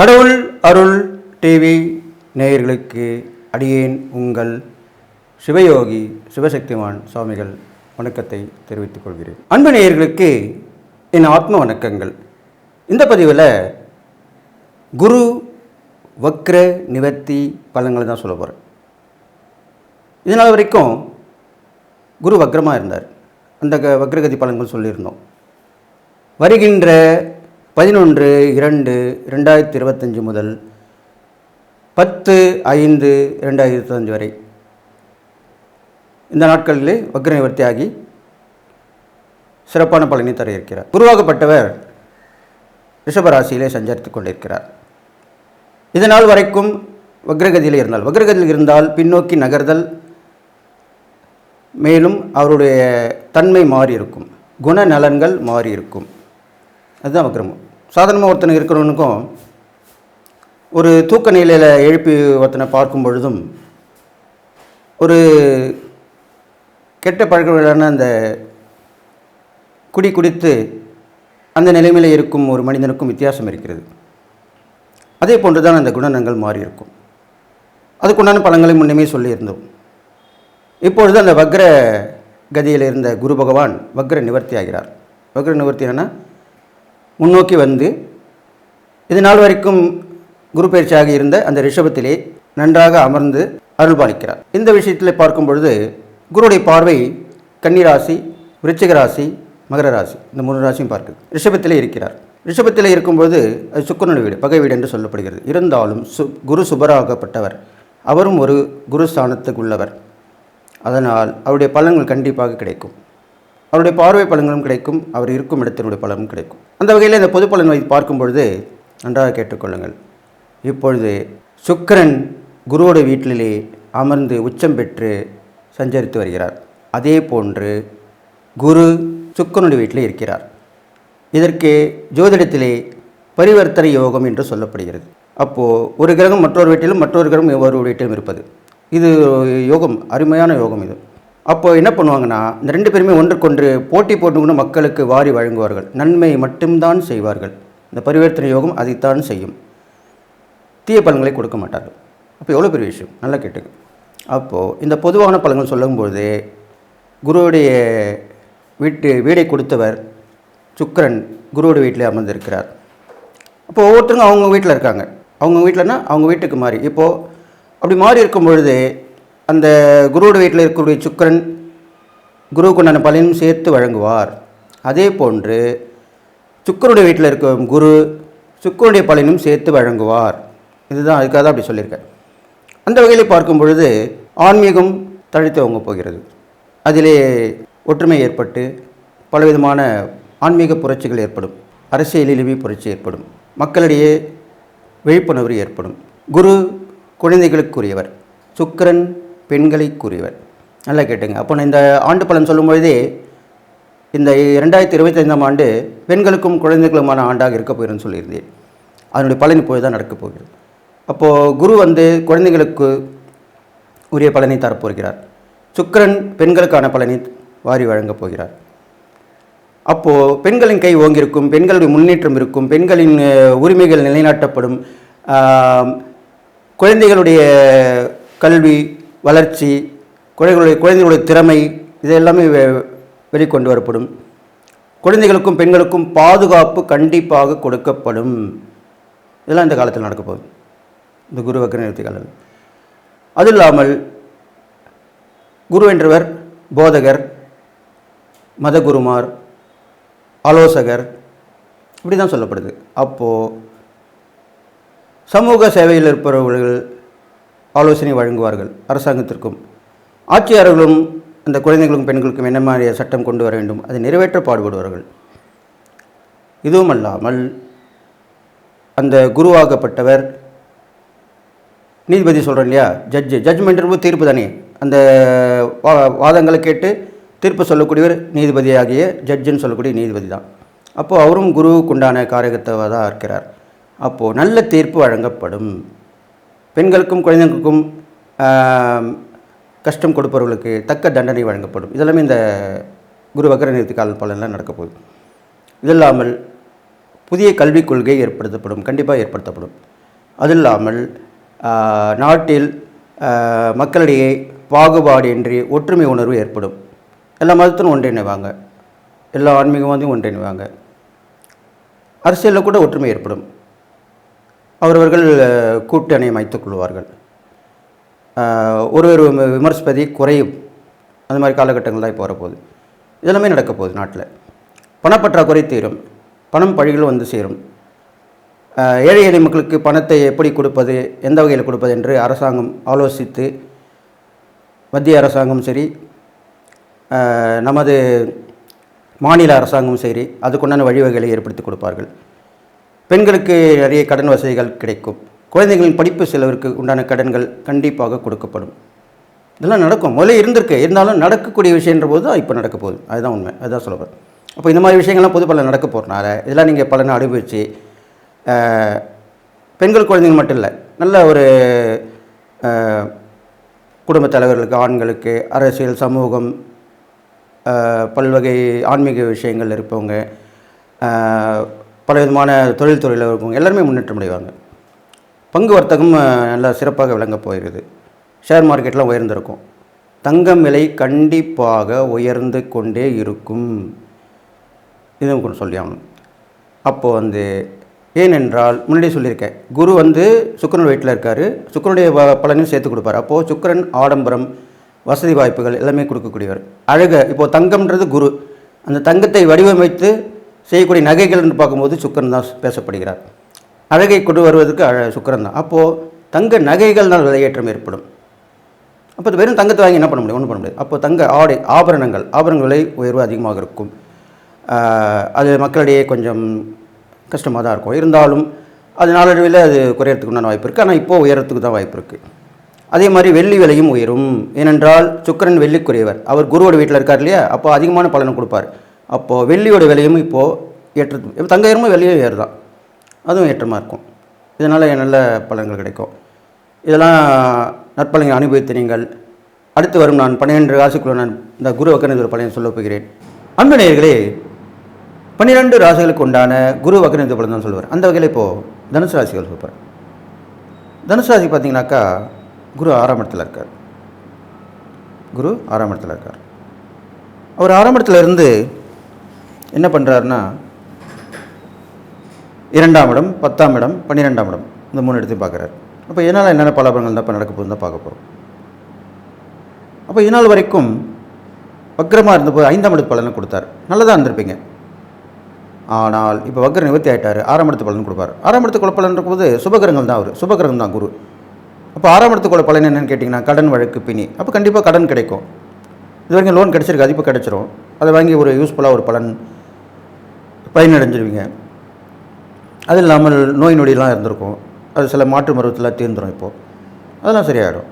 கடவுள் அருள் டிவி நேயர்களுக்கு அடியேன் உங்கள் சிவயோகி சிவசக்திமான் சுவாமிகள் வணக்கத்தை தெரிவித்துக் கொள்கிறேன். அன்பு நேயர்களுக்கு என் ஆத்ம வணக்கங்கள். இந்த பதிவில் குரு வக்ர நிவர்த்தி பலன்களை தான் சொல்ல போகிறேன் இதனால் வரைக்கும் குரு வக்ரமாக இருந்தார். அந்த க- வக்ரகதி பலன்கள் சொல்லியிருந்தோம். வருகின்ற பதினொன்று இரண்டு ரெண்டாயிரத்தி இருபத்தஞ்சி முதல் பத்து ஐந்து ரெண்டாயிரத்தி இருபத்தஞ்சு வரை. இந்த நாட்களிலே வக்ர சிறப்பான பலனை தர இருக்கிறார் குருவாகப்பட்டவர் ரிஷபராசியிலே சஞ்சரித்து கொண்டிருக்கிறார். இதனால் வரைக்கும் வக்ரகதியில் இருந்தால் வக்ரகதியில் இருந்தால் பின்னோக்கி நகர்தல் மேலும் அவருடைய தன்மை மாறி இருக்கும் குணநலன்கள் மாறி இருக்கும் அதுதான் வக்ரமம் சாதாரணமாக ஒருத்தனை இருக்கிறவனுக்கும் ஒரு தூக்க நிலையில் எழுப்பி ஒருத்தனை பார்க்கும் பொழுதும் ஒரு கெட்ட பழக்கங்களான அந்த குடி குடித்து அந்த நிலைமையில் இருக்கும் ஒரு மனிதனுக்கும் வித்தியாசம் இருக்கிறது. அதே போன்று தான் அந்த குணநங்கள் மாறி இருக்கும் அதுக்குண்டான பலன்களை முன்னமே சொல்லியிருந்தோம். இப்பொழுது அந்த வக்ர கதியில் இருந்த குரு பகவான் வக்ர நிவர்த்தி ஆகிறார் வக்ர நிவர்த்தி என்னன்னா முன்னோக்கி வந்து இது நாள் வரைக்கும் குரு பயிற்சியாக இருந்த அந்த ரிஷபத்திலே நன்றாக அமர்ந்து அருள்பாலிக்கிறார். இந்த விஷயத்தில் பார்க்கும் பொழுது குருடைய பார்வை கன்னிராசி விருச்சிக ராசி மகர ராசி இந்த மூணு ராசியும் பார்க்குது. ரிஷபத்திலே இருக்கிறார். ரிஷபத்தில் இருக்கும்போது அது சுக்கரனுடைய வீடு பகை வீடு என்று சொல்லப்படுகிறது. இருந்தாலும் சு குரு சுபராகப்பட்டவர். அவரும் ஒரு குரு ஸ்தானத்துக்கு உள்ளவர் அதனால் அவருடைய பலன்கள் கண்டிப்பாக கிடைக்கும். அவருடைய பார்வை பலன்களும் கிடைக்கும் அவர் இருக்கும் இடத்தினுடைய பலனும் கிடைக்கும். அந்த வகையில் இந்த பொது பலன் வைத்து பார்க்கும் பொழுது நன்றாக கேட்டுக்கொள்ளுங்கள். இப்பொழுது சுக்கரன் குருவோட வீட்டிலே அமர்ந்து உச்சம் பெற்று சஞ்சரித்து வருகிறார். அதே போன்று குரு சுக்கிரனுடைய வீட்டிலே இருக்கிறார். இதற்கு ஜோதிடத்திலே பரிவர்த்தனை யோகம் என்று சொல்லப்படுகிறது. அப்போது ஒரு கிரகம் மற்றொரு வீட்டிலும் மற்றொரு கிரகம் ஒரு வீட்டிலும் இருப்பது. இது யோகம் அருமையான யோகம் இது. அப்போ என்ன பண்ணுவாங்கன்னா இந்த ரெண்டு பேருமே ஒன்றுக்கொன்று போட்டி போட்டுக்கொண்டு மக்களுக்கு வாரி வழங்குவார்கள். நன்மை மட்டும்தான் செய்வார்கள். இந்த பரிவர்த்தனை யோகம் அதைத்தான் செய்யும். தீய பலன்களை கொடுக்க மாட்டார்கள். அப்போ எவ்வளோ பெரிய விஷயம்? நல்லா கேட்டுங்க அப்போது இந்த பொதுவான பலன்கள் சொல்லும்போது குருவுடைய வீட்டு வீடை கொடுத்தவர் சுக்கரன் குருவோட வீட்டில் அமர்ந்திருக்கிறார். அப்போ ஒவ்வொருத்தருங்க அவங்க வீட்டில் இருக்காங்க. அவங்க வீட்டிலனா அவங்க வீட்டுக்கு மாறி. இப்போது அப்படி மாறி இருக்கும் பொழுது அந்த குருவோட வீட்டில் இருக்கக்கூடிய சுக்கிரன் குருவுக்குண்டான பலனும் சேர்த்து வழங்குவார். அதே போன்று சுக்கருடைய வீட்டில் இருக்கும் குரு சுக்கருடைய பலனும் சேர்த்து வழங்குவார். இதுதான் அதுக்காக தான் அப்படி சொல்லியிருக்கேன் அந்த வகையில் பார்க்கும் பொழுது ஆன்மீகம் தழைத்துவங்க போகிறது. அதிலே ஒற்றுமை ஏற்பட்டு பலவிதமான ஆன்மீக புரட்சிகள் ஏற்படும். அரசியலிலுமே புரட்சி ஏற்படும். மக்களிடையே விழிப்புணர்வு ஏற்படும். குரு குழந்தைகளுக்குரியவர். சுக்கிரன் பெண்களை கூறியவர். நல்லா கேட்டுங்க. அப்போ நான் இந்த ஆண்டு பலன் சொல்லும்பொழுதே இந்த இரண்டாயிரத்தி இருபத்தைந்தாம் ஆண்டு பெண்களுக்கும் குழந்தைகளுமான ஆண்டாக இருக்க போகிறேன்னு சொல்லியிருந்தேன். அதனுடைய பலன் இப்போது தான் நடக்கப் போகிறது. அப்போது குரு வந்து குழந்தைகளுக்கு உரிய பலனை தரப்போகிறார் சுக்கரன் பெண்களுக்கான பலனை வாரி வழங்கப் போகிறார். அப்போது பெண்களின் கை ஓங்கியிருக்கும் பெண்களுடைய முன்னேற்றம் இருக்கும் பெண்களின் உரிமைகள் நிலைநாட்டப்படும் குழந்தைகளுடைய கல்வி வளர்ச்சி குழந்தைகளுடைய குழந்தைகளுடைய திறமை இது எல்லாமே வெ- வெளிக்கொண்டு வரப்படும். குழந்தைகளுக்கும் பெண்களுக்கும் பாதுகாப்பு கண்டிப்பாக கொடுக்கப்படும். இதெல்லாம் இந்த காலத்தில் நடக்க போகுது. இந்த குரு வக்ர நிறுத்தி காலம் அது இல்லாமல் குரு என்றவர் போதகர் மதகுருமார் ஆலோசகர் இப்படி தான் சொல்லப்படுது. அப்போது சமூக சேவையில் இருப்பவர்கள் ஆலோசனை வழங்குவார்கள் அரசாங்கத்திற்கும். ஆட்சியாளர்களும் அந்த குழந்தைகளுக்கும் பெண்களுக்கும் என்ன மாதிரி சட்டம் கொண்டு வர வேண்டும்? அதை நிறைவேற்ற பாடுபடுவார்கள். இதுவுமல்லாமல் அந்த குருவாகப்பட்டவர் நீதிபதி சொல்கிறேன் இல்லையா? ஜட்ஜு ஜட்ஜ்மெண்ட் தீர்ப்பு தானே. அந்த வா- வாதங்களை கேட்டு தீர்ப்பு சொல்லக்கூடியவர் நீதிபதியாகிய ஜட்ஜுன்னு சொல்லக்கூடிய நீதிபதி தான். அப்போது அவரும் குருவுக்கு உண்டான தான் இருக்கிறார். அப்போது நல்ல தீர்ப்பு வழங்கப்படும். பெண்களுக்கும் குழந்தைகளுக்கும் கஷ்டம் கொடுப்பவர்களுக்கு தக்க தண்டனை வழங்கப்படும். இதெல்லாமே இந்த குரு வக்கர நிறுத்தி கால பலன்லாம் நடக்கப்போகுது இது இல்லாமல் புதிய கல்விக் கொள்கை ஏற்படுத்தப்படும் கண்டிப்பாக ஏற்படுத்தப்படும். அது இல்லாமல் நாட்டில் மக்களிடையே பாகுபாடு இன்றி ஒற்றுமை உணர்வு ஏற்படும். எல்லா மதத்திலும் ஒன்றிணைவாங்க. எல்லா ஆன்மீகவாதியும் ஒன்றிணைவாங்க. அரசியலில் கூட ஒற்றுமை ஏற்படும். அவரவர்கள் கூட்டணி அமைத்துக் கொள்வார்கள். ஒருவர் விம- விமர்சிப்பதை குறையும். அந்த மாதிரி காலகட்டங்கள் தான் இப்போ வரப்போகுது. இதெல்லாமே நடக்க போகுது நாட்டில். பணப்பற்றாக்குறை தீரும். பணம் பழிகள் வந்து சேரும். ஏழை எளிய மக்களுக்கு பணத்தை எப்படி கொடுப்பது எந்த வகையில் கொடுப்பது என்று அரசாங்கம் ஆலோசித்து மத்திய அரசாங்கம் சரி நமது மாநில அரசாங்கமும் சரி அதுக்குண்டான வழிவகைகளை ஏற்படுத்தி கொடுப்பார்கள். பெண்களுக்கு நிறைய கடன் வசதிகள் கிடைக்கும். குழந்தைகளின் படிப்பு செலவிற்கு உண்டான கடன்கள் கண்டிப்பாக கொடுக்கப்படும். இதெல்லாம் நடக்கும். முதல்ல இருந்திருக்கு. இருந்தாலும் நடக்கக்கூடிய விஷயன்ற போது தான் இப்போ நடக்க போகுது. அதுதான் உண்மை. அதுதான் சொல்லுவேன் அப்போ இந்த மாதிரி விஷயங்கள்லாம் பொது பலன் நடக்க போகிறனால இதெல்லாம் நீங்கள் பலனை அனுபவித்து பெண்கள் குழந்தைங்க மட்டும் இல்லை நல்ல ஒரு ஆஹ், குடும்பத் தலைவர்களுக்கு ஆண்களுக்கு அரசியல் சமூகம் பல்வகை ஆன்மீக விஷயங்கள் இருப்பவங்க பல விதமான தொழில் துறையில் எல்லாருமே முன்னேற்றம் அடைவாங்க. பங்கு வர்த்தகம் நல்லா சிறப்பாக விளங்க போகிறது. ஷேர் மார்க்கெட்லாம் உயர்ந்திருக்கும். தங்கம் விலை கண்டிப்பாக உயர்ந்து கொண்டே இருக்கும். இதுவும் கொஞ்சம் சொல்லியாகணும். அப்போது வந்து ஏனென்றால் முன்னாடி சொல்லியிருக்கேன். குரு வந்து சுக்கரன் வீட்டில் இருக்கார். சுக்கிரனுடைய ப- பலனையும் சேர்த்து கொடுப்பார். அப்போது சுக்கிரன் ஆடம்பரம் வசதி வாய்ப்புகள் எல்லாமே கொடுக்கக்கூடியவர். அழக இப்போது தங்கம்ன்றது குரு. அந்த தங்கத்தை வடிவமைத்து செய்யக்கூடிய நகைகள்னு பார்க்கும்போது சுக்கரன் தான் பேசப்படுகிறார். அழகை கொண்டு வருவதற்கு அழ சுக்கரன் தான். அப்போது தங்க நகைகள்னால் விலையேற்றம் ஏற்படும். அப்போ வெறும் தங்கத்தை வாங்கி என்ன பண்ண முடியும்? ஒன்றும் பண்ண முடியாது. அப்போ தங்க ஆடை ஆபரணங்கள் ஆபரணங்கள் விலை உயர்வு அதிகமாக இருக்கும். அது மக்களிடையே கொஞ்சம் கஷ்டமாக தான் இருக்கும். இருந்தாலும் அது நாளடைவில் அது குறையறதுக்கு உண்டான வாய்ப்பு இருக்குது ஆனால் இப்போது உயரத்துக்கு தான் வாய்ப்பு இருக்குது அதே மாதிரி வெள்ளி விலையும் உயரும். ஏனென்றால் சுக்கரன் வெள்ளிக்குரியவர். அவர் குருவோட வீட்டில் இருக்கார் இல்லையா? அப்போ அதிகமான பலனை கொடுப்பார். அப்போது வெள்ளியோட விலையும் இப்போது ஏற்றது இப்போ தங்க ஏறுமோ வெள்ளியும் ஏறுதான். அதுவும் ஏற்றமாக இருக்கும். இதனால் நல்ல பலன்கள் கிடைக்கும். இதெல்லாம் நற்பலனை அனுபவித்து நீங்கள் அடுத்து வரும் நான் பன்னிரெண்டு ராசிக்குள்ள நான் இந்த குரு வக்கரநிதி ஒரு பலனை சொல்லப் போகிறேன். அன்பு நேயர்களே பன்னிரெண்டு ராசிகளுக்கு உண்டான குரு வக்கரநிதி பலன் தான் சொல்லுவார். அந்த வகையில் இப்போது தனுசு ராசிகள் சொல்லுவார் தனுசு ராசி பார்த்தீங்கன்னாக்கா குரு ஆறாம் இடத்துல இருக்கார். குரு ஆறாம் இடத்துல இருக்கார். அவர் ஆறாம் இடத்துல இருந்து என்ன பண்ணுறாருன்னா இரண்டாம் இடம் பத்தாம் இடம் பன்னிரெண்டாம் இடம் இந்த மூணு இடத்தையும் பார்க்குறாரு. அப்போ இதனால் என்னென்ன பலாபலங்கள் தான் இப்போ நடக்க போகுதுன்னு தான் பார்க்க போகிறோம் அப்போ இதனால் வரைக்கும் வக்ரமாக இருந்தபோது ஐந்தாம் இடத்து பலனை கொடுத்தார். நல்லதாக இருந்திருப்பீங்க. ஆனால் இப்போ வக்ர நிவர்த்தி ஆகிட்டார் ஆறாம் இடத்து பலன் கொடுப்பார். ஆறாம் இடத்து குல பலன் இருக்கும்போது சுபகிரகங்கள் தான் அவர் சுபகிரகம் தான் குரு. அப்போ ஆறாம் இடத்து குல பலன் என்னென்னு கேட்டிங்கன்னா கடன் வழக்கு பிணி. அப்போ கண்டிப்பாக கடன் கிடைக்கும். இது வரைக்கும் லோன் கிடச்சிருக்கு அது இப்போ கிடச்சிரும். அதை வாங்கி ஒரு யூஸ்ஃபுல்லாக ஒரு பலன் பயனடைஞ்சிருவீங்க. அது இல்லாமல் நோய் நொடியெல்லாம் இருந்திருக்கும். அது சில மாற்று மருவத்தில் தீர்ந்துடும் இப்போது அதெல்லாம் சரியாயிடும்.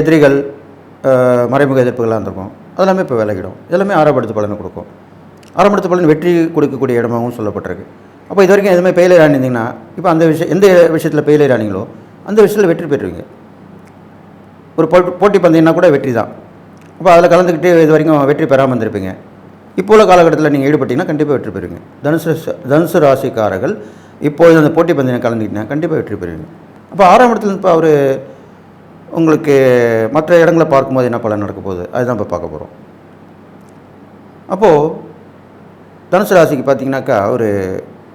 எதிரிகள் மறைமுக எதிர்ப்புகள்லாம் இருந்திருக்கும். அதெல்லாமே இப்போ விலகிடும். இதெல்லாமே ஆறாம் பலனை கொடுக்கும். ஆறாம் பலன் வெற்றி கொடுக்கக்கூடிய இடமாகவும் சொல்லப்பட்டிருக்கு. அப்போ இது வரைக்கும் எதுவுமே பெயிலர் ஆனிருந்தீங்கன்னா இப்போ அந்த விஷயம் எந்த விஷயத்தில் பெயிலர் ஆனீங்களோ அந்த விஷயத்தில் வெற்றி பெற்றுவீங்க ஒரு போட்டி போட்டி பந்தயம்னா கூட வெற்றி தான். அப்போ அதில் கலந்துக்கிட்டு இது வரைக்கும் வெற்றி பெறாமல் இருந்திருப்பீங்க. இப்போ உள்ள காலகட்டத்தில் நீங்கள் ஈடுபட்டீங்கன்னா கண்டிப்பாக வெற்றி பெறுவீங்க. தனுசு தனுசு ராசிக்காரர்கள் இப்போது அந்த போட்டி பந்தயம் கலந்துக்கிட்டீங்கன்னா கண்டிப்பாக வெற்றி பெறுவீங்க. அப்போ ஆறாம் இடத்துல இப்போ அவர் உங்களுக்கு மற்ற இடங்களை பார்க்கும்போது என்ன பலன் நடக்க போகுது? அதுதான் இப்போ பார்க்க போகிறோம் அப்போது தனுசு ராசிக்கு பார்த்தீங்கன்னாக்கா அவர்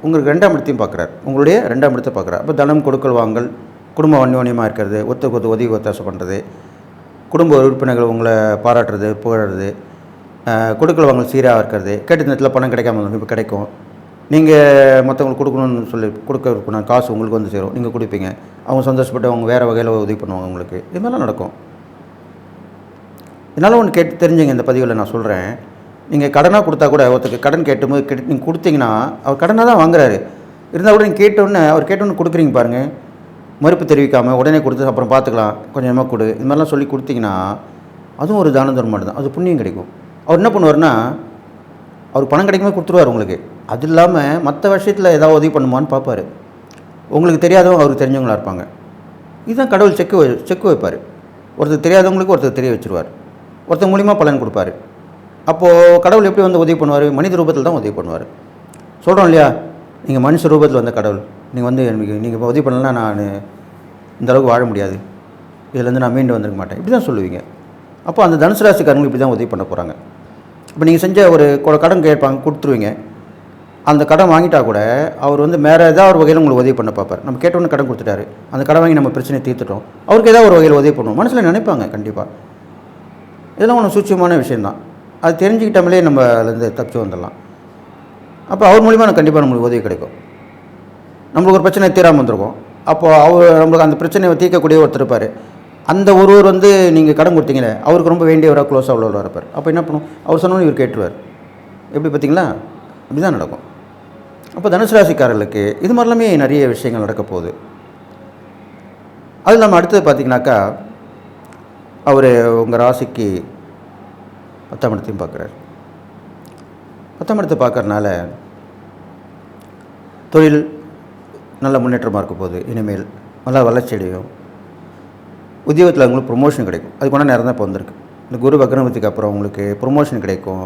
உங்களுக்கு ரெண்டாம் இடத்தையும் பார்க்குறாரு உங்களுடைய ரெண்டாம் இடத்தை பார்க்குறாரு அப்போ தனம் கொடுக்கல் வாங்கல் குடும்ப அந்யோன்யமாக இருக்கிறது ஒத்த கொத்து உதவி ஒத்தாசம் பண்ணுறது குடும்ப உறுப்பினர்கள் உங்களை பாராட்டுறது புகழறது கொடுக்கல வாங்கல் சீராக இருக்கிறது. கேட்ட நேரத்தில் பணம் கிடைக்காம இப்போ கிடைக்கும். நீங்கள் மற்றவங்களுக்கு கொடுக்கணும்னு சொல்லி கொடுக்க இருக்கணும் காசு உங்களுக்கு வந்து சேரும். நீங்கள் கொடுப்பீங்க. அவங்க சந்தோஷப்பட்டு அவங்க வேறு வகையில் உதவி பண்ணுவாங்க உங்களுக்கு. இது மாதிரிலாம் நடக்கும். இதனால் ஒன்று கேட்டு தெரிஞ்சுங்க இந்த பதிவில் நான் சொல்கிறேன் நீங்கள் கடனாக கொடுத்தா கூட ஒருத்தருக்கு கடன் கேட்டும்போது கெட்டு நீங்கள் கொடுத்தீங்கன்னா அவர் கடனாக தான் வாங்குறாரு. இருந்தால் கூட நீங்கள் கேட்டோன்னே அவர் கேட்டோன்னு கொடுக்குறீங்க பாருங்கள் மறுப்பு தெரிவிக்காமல் உடனே கொடுத்து அப்புறம் பார்த்துக்கலாம். கொஞ்சமாக கொடு. இது மாதிரிலாம் சொல்லி கொடுத்தீங்கன்னா அதுவும் ஒரு தான தர்மம் தான் அது புண்ணியம் கிடைக்கும். அவர் என்ன பண்ணுவார்னா அவர் பணம் கிடைக்குமே கொடுத்துருவார் உங்களுக்கு. அது இல்லாமல் மற்ற விஷயத்தில் ஏதாவது உதவி பண்ணுமான்னு பார்ப்பாரு. உங்களுக்கு தெரியாதவங்க அவருக்கு தெரிஞ்சவங்களா இருப்பாங்க. இதுதான் கடவுள் செக்கு வை- செக்கு வைப்பார். ஒருத்தர் தெரியாதவங்களுக்கு ஒருத்தர் தெரிய வச்சுருவார். ஒருத்தர் மூலிமா பலன் கொடுப்பாரு. அப்போது கடவுள் எப்படி வந்து உதவி பண்ணுவார்? மனித ரூபத்தில் தான் உதவி பண்ணுவார். சொல்கிறோம் இல்லையா? நீங்கள் மனுஷ ரூபத்தில் வந்த கடவுள். நீங்கள் வந்து எனக்கு நீங்கள் இப்போ உதவி பண்ணலன்னா நான் இந்த அளவுக்கு வாழ முடியாது. இதுலேருந்து நான் மீண்டு வந்திருக்க மாட்டேன். இப்படி தான் சொல்லுவீங்க. அப்போ அந்த தனுசு ராசிக்காரங்களுக்கு இப்படி தான் உதவி பண்ண போகிறாங்க இப்போ நீங்கள் செஞ்ச ஒரு கடன் கேட்பாங்க கொடுத்துருவீங்க. அந்த கடன் வாங்கிட்டா கூட அவர் வந்து வேறு ஏதாவது ஒரு வகையில் உங்களுக்கு உதவி பண்ண பார்ப்பார். நம்ம கேட்டோன்னு கடன் கொடுத்துட்டாரு. அந்த கடன் வாங்கி நம்ம பிரச்சனையை தீர்த்துட்டோம். அவருக்கு ஏதாவது ஒரு வகையில் உதவி பண்ணுவோம். மனசில் நினைப்பாங்க கண்டிப்பாக இதெல்லாம் ஒன்று சூட்சியமான விஷயந்தான் அது தெரிஞ்சுக்கிட்டாமலே நம்ம அதுலேருந்து தப்பிச்சு வந்துடலாம். அப்போ அவர் மூலிமா எனக்கு கண்டிப்பாக நம்மளுக்கு உதவி கிடைக்கும். நம்மளுக்கு ஒரு பிரச்சனை தீராமல் வந்திருக்கும். அப்போது அவர் நம்மளுக்கு அந்த பிரச்சனையை தீர்க்கக்கூடிய ஒருத்தர் இருப்பார். அந்த ஒருவர் வந்து நீங்கள் கடன் கொடுத்தீங்களே அவருக்கு ரொம்ப வேண்டியவராக க்ளோஸாக உள்ளவராக இருப்பார். அப்போ என்ன பண்ணும்? அவர் சொன்னோன்னு இவர் கேட்டுருவார். எப்படி பார்த்தீங்களா? அப்படி தான் நடக்கும். அப்போ தனுசு ராசிக்காரர்களுக்கு இது மாதிரிலாமே நிறைய விஷயங்கள் நடக்க போகுது. அது நம்ம அடுத்தது பார்த்தீங்கன்னாக்கா அவர் உங்கள் ராசிக்கு பத்தாம் இடத்தையும் பார்க்குறாரு. பத்தாம் இடத்தை பார்க்குறனால தொழில் நல்ல முன்னேற்றமாக இருக்க போகுது. இனிமேல் நல்லா வளர்ச்சி அடையும் உத்தியோகத்தில் அவங்களுக்கு ப்ரொமோஷன் கிடைக்கும். அது கொண்ட நேரம் தான் இப்போ வந்திருக்கு. இந்த குரு வக்ரமத்துக்கு அப்புறம் உங்களுக்கு ப்ரொமோஷன் கிடைக்கும்.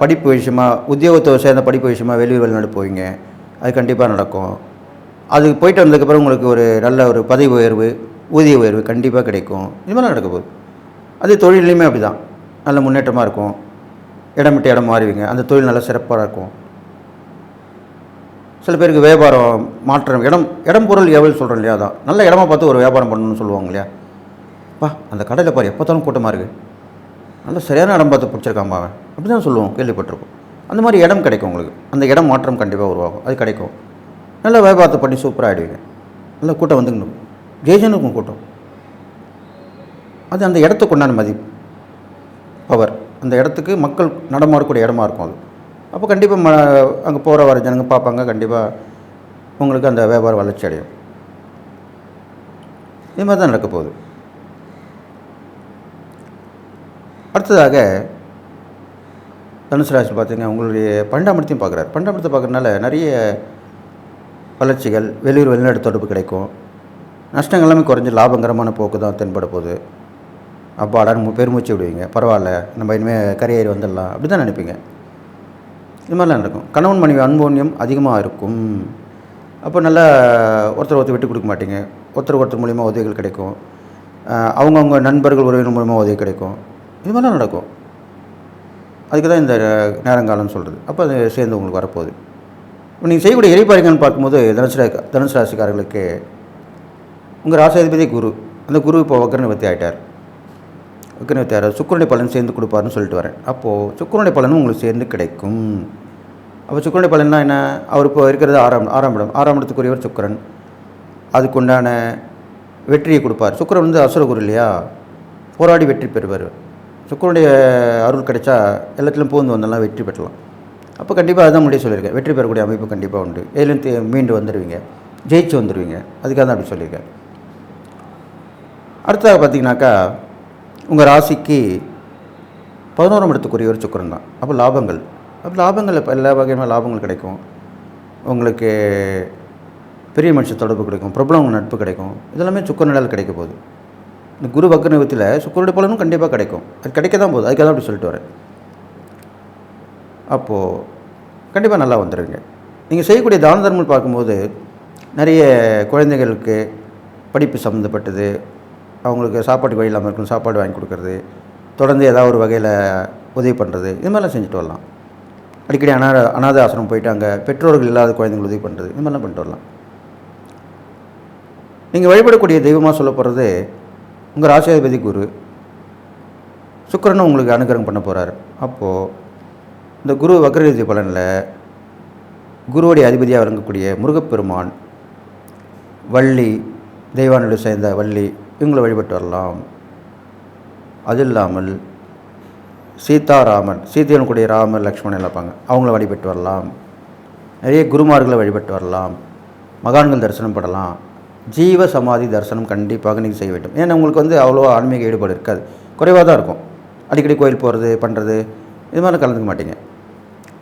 படிப்பு விஷயமா உத்தியோகத்தை சேர்ந்த படிப்பு விஷயமா வெளியூர் வெளிநாடு போவீங்க. அது கண்டிப்பாக நடக்கும். அது போயிட்டு வந்ததுக்கப்புறம் உங்களுக்கு ஒரு நல்ல ஒரு பதவி உயர்வு ஊதிய உயர்வு கண்டிப்பாக கிடைக்கும். இது மாதிரி நடக்க போகுது. அது தொழிலையுமே அப்படி தான் நல்ல முன்னேற்றமாக இருக்கும். இடம் விட்டு இடம் மாறுவீங்க. அந்த தொழில் நல்லா சிறப்பாக இருக்கும். சில பேருக்கு வியாபாரம் மாற்றம் இடம் இடம் பொருள் எவ்வளோ சொல்கிறோம் இல்லையா அதான். நல்ல இடமா பார்த்து ஒரு வியாபாரம் பண்ணணும்னு சொல்லுவாங்க இல்லையா? பா அந்த கடையில் பாரு எப்போத்தாலும் கூட்டமாக இருக்குது நல்ல சரியான இடம் பார்த்து பிடிச்சிருக்காம்பா அவன் அப்படி தான் சொல்லுவோம் கேள்விப்பட்டிருக்கோம். அந்த மாதிரி இடம் கிடைக்கும் உங்களுக்கு. அந்த இடம் மாற்றம் கண்டிப்பாக உருவாகும். அது கிடைக்கும். நல்ல வியாபாரத்தை பண்ணி சூப்பராக ஆகிடுவீங்க நல்ல கூட்டம் வந்துக்கணும். ஜெய்ஜன் கூட்டம். அது அந்த இடத்துக்கு உண்டான மதிப்பு பவர் அந்த இடத்துக்கு மக்கள் நடமாடக்கூடிய இடமா இருக்கும் அது. அப்போ கண்டிப்பாக ம அங்கே போகிற வர ஜனங்க பார்ப்பாங்க. கண்டிப்பாக உங்களுக்கு அந்த வியாபாரம் வளர்ச்சி அடையும். இது மாதிரி தான் நடக்க போகுது. அடுத்ததாக தனுசு ராசி பார்த்தீங்கன்னா உங்களுடைய பன்னெண்டாம் பார்க்குறாரு. பன்னெண்டாம் பார்க்குறதுனால நிறைய வளர்ச்சிகள் வெளியூர் வெளிநாடு தொடர்பு கிடைக்கும். நஷ்டங்கள் எல்லாமே குறைஞ்சி லாபகரமான போக்கு தான் தென்பட போகுது. அப்போ நம்ம பெருமூச்சு விடுவீங்க. பரவாயில்ல. நம்ம இனிமேல் கரையேறி வந்துடலாம். அப்படி தான் நினைப்பீங்க. இது மாதிரிலாம் நடக்கும். கணவன் மனைவி அன்போன்யம் அதிகமாக இருக்கும். அப்போ நல்லா ஒருத்தர் ஒருத்தர் விட்டு கொடுக்க மாட்டீங்க. ஒருத்தர் ஒருத்தர் மூலிமா உதவிகள் கிடைக்கும். அவங்கவுங்க நண்பர்கள் உறவினர் மூலிமா உதவி கிடைக்கும். இது மாதிரிலாம் நடக்கும். அதுக்கு தான் இந்த நேரங்காலம்னு சொல்கிறது அப்போ அது சேர்ந்து உங்களுக்கு வரப்போகுது. நீங்கள் செய்யக்கூடிய எரிபாரிகள்னு பார்க்கும்போது தனுசு தனுசு ராசிக்காரர்களுக்கு உங்கள் ராசாதிபதி குரு. அந்த குரு இப்போ வக்கரநிவர்த்தி ஆகிட்டார் வக்கரநிவர்த்தி சுக்கரனுடைய பலன் சேர்ந்து கொடுப்பாருன்னு சொல்லிட்டு வரேன். அப்போது சுக்கரனுடைய பலனும் உங்களுக்கு சேர்ந்து கிடைக்கும். அப்போ சுக்கரனுடைய பலன்னா என்ன? அவர் இப்போ இருக்கிறது ஆறாம் ஆறாம் இடம். ஆறாம் இடத்துக்குரியவர் சுக்கரன். அதுக்குண்டான வெற்றியை கொடுப்பார். சுக்கரன் வந்து அசுரகுரு இல்லையா? போராடி வெற்றி பெறுவார். சுக்கரனுடைய அருள் கிடைச்சா எல்லாத்திலும் பூந்து வந்தெல்லாம் வெற்றி பெற்றலாம் அப்போ கண்டிப்பாக அதுதான் முன்னாடியே சொல்லியிருக்கேன். வெற்றி பெறக்கூடிய அமைப்பு கண்டிப்பாக உண்டு. எதுலேயும் மீண்டு வந்துடுவீங்க ஜெயிச்சு வந்துடுவீங்க அதுக்காக தான் அப்படி சொல்லியிருக்கேன். அடுத்ததாக பார்த்தீங்கன்னாக்கா உங்கள் ராசிக்கு பதினோராம் இடத்துக்குரிய ஒரு சுக்கரன் தான். அப்போ லாபங்கள். அப்போ லாபங்கள் இப்போ எல்லா வகையான லாபங்கள் கிடைக்கும். உங்களுக்கு பெரிய மனுஷ தொடர்பு கிடைக்கும். பிரபலம் நட்பு கிடைக்கும். இதெல்லாமே சுக்கர நிலையில் கிடைக்க போகுது. இந்த குரு வக்கர நிவத்தில் சுக்கருடைய பலனும் கண்டிப்பாக கிடைக்கும். அது கிடைக்க தான் போகுது. அதுக்காக தான் அப்படி சொல்லிட்டு வரேன் அப்போது கண்டிப்பாக நல்லா வந்துடுங்க நீங்கள் செய்யக்கூடிய தான தர்மங்கள் பார்க்கும்போது நிறைய குழந்தைகளுக்கு படிப்பு சம்மந்தப்பட்டது அவங்களுக்கு சாப்பாட்டுக்கு வழி இல்லாமல் இருக்கும் சாப்பாடு வாங்கி கொடுக்கறது தொடர்ந்து ஏதாவது ஒரு வகையில் உதவி பண்ணுறது இது மாதிரிலாம் செஞ்சுட்டு வரலாம். அடிக்கடி அனாத அனாத ஆசிரமம் போயிட்டு அங்கே பெற்றோர்கள் இல்லாத குழந்தைங்களுக்கு உதவி பண்ணுறது இது மாதிரிலாம் பண்ணிட்டு வரலாம். நீங்கள் வழிபடக்கூடிய தெய்வமாக சொல்லப்படுறது உங்கள் ராசியாதிபதி குரு சுக்கரனை உங்களுக்கு அனுகிரகம் பண்ண போகிறார் அப்போது இந்த குரு வக்ரீதி பலனில் குருவுடைய அதிபதியாக விளங்கக்கூடிய முருகப்பெருமான் வள்ளி தெய்வானோடு சேர்ந்த வள்ளி இவங்களை வழிபட்டு வரலாம். அது இல்லாமல் சீதாராமன் சீதையனுடைய ராமர் லக்ஷ்மணன் இருப்பாங்க. அவங்கள வழிபட்டு வரலாம். நிறைய குருமார்களை வழிபட்டு வரலாம். மகான்கள் தரிசனம் பண்ணலாம். ஜீவ சமாதி தரிசனம் கண்டிப்பாக நீங்கள் செய்ய வேண்டும். ஏன்னா உங்களுக்கு வந்து அவ்வளோ ஆன்மீக ஈடுபாடு இருக்காது. குறைவாக தான் இருக்கும். அடிக்கடி கோயில் போகிறது பண்ணுறது இது மாதிரி கலந்துக்க மாட்டீங்க.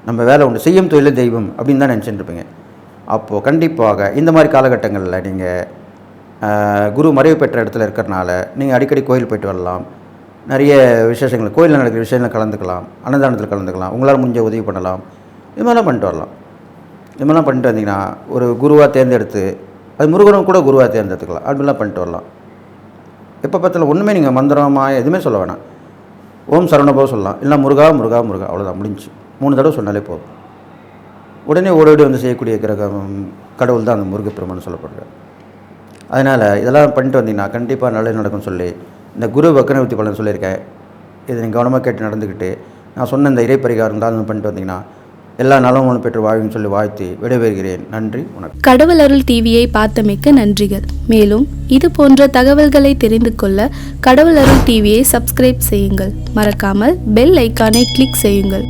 நம்ம வேலை உண்டு. செய்யும் தொழில் தெய்வம் அப்படின்னு தான் நினச்சிட்டு இருப்பீங்க. அப்போது கண்டிப்பாக இந்த மாதிரி காலகட்டங்களில் நீங்கள் குரு மறைவு பெற்ற இடத்துல இருக்கிறனால நீங்கள் அடிக்கடி கோயில் போயிட்டு வரலாம். நிறைய விசேஷங்கள் கோயிலில் நடக்கிற விஷயங்களில் கலந்துக்கலாம் அன்னதானத்தில் கலந்துக்கலாம் உங்களால் முடிஞ்ச உதவி பண்ணலாம். இது மாதிரிலாம் பண்ணிட்டு வரலாம். இது மாதிரிலாம் பண்ணிட்டு வந்தீங்கன்னா ஒரு குருவாக தேர்ந்தெடுத்து அது முருகனும் கூட குருவாக தேர்ந்தெடுத்துக்கலாம். அப்படிலாம் பண்ணிட்டு வரலாம். எப்போ பார்த்தாலும் ஒன்றுமே நீங்கள் மந்திரமா எதுவுமே சொல்ல வேணாம். ஓம் சரவணபவ சொல்லலாம். இல்லை முருகா முருகா முருகா அவ்வளோதான் முடிஞ்சு. மூணு தடவை சொன்னாலே போதும். உடனே ஓடோடி வந்து செய்யக்கூடிய கிரகம் கடவுள் தான் அந்த முருகப்பெருமான்னு சொல்லப்படுறேன் அதனால் இதெல்லாம் பண்ணிட்டு வந்தீங்கன்னா கண்டிப்பாக நல்லது நடக்கும்னு சொல்லி இந்த குரு வக்கரவர்த்தி பலன் சொல்லியிருக்கேன். இதை நீங்கள் கவனமாக கேட்டு நடந்துக்கிட்டு நான் சொன்ன இந்த இறை பரிகாரம் தான் பண்ணிட்டு வந்தீங்கன்னா எல்லா நலமும் பெற்று வாழ்வுன்னு சொல்லி வாழ்த்து விடைபெறுகிறேன். நன்றி வணக்கம். கடவுள் அருள் டிவியை பார்த்தமைக்க நன்றிகள். மேலும் இது போன்ற தகவல்களை தெரிந்து கொள்ள கடவுள் அருள் டிவியை சப்ஸ்கிரைப் செய்யுங்கள். மறக்காமல் பெல் ஐக்கானை கிளிக் செய்யுங்கள்.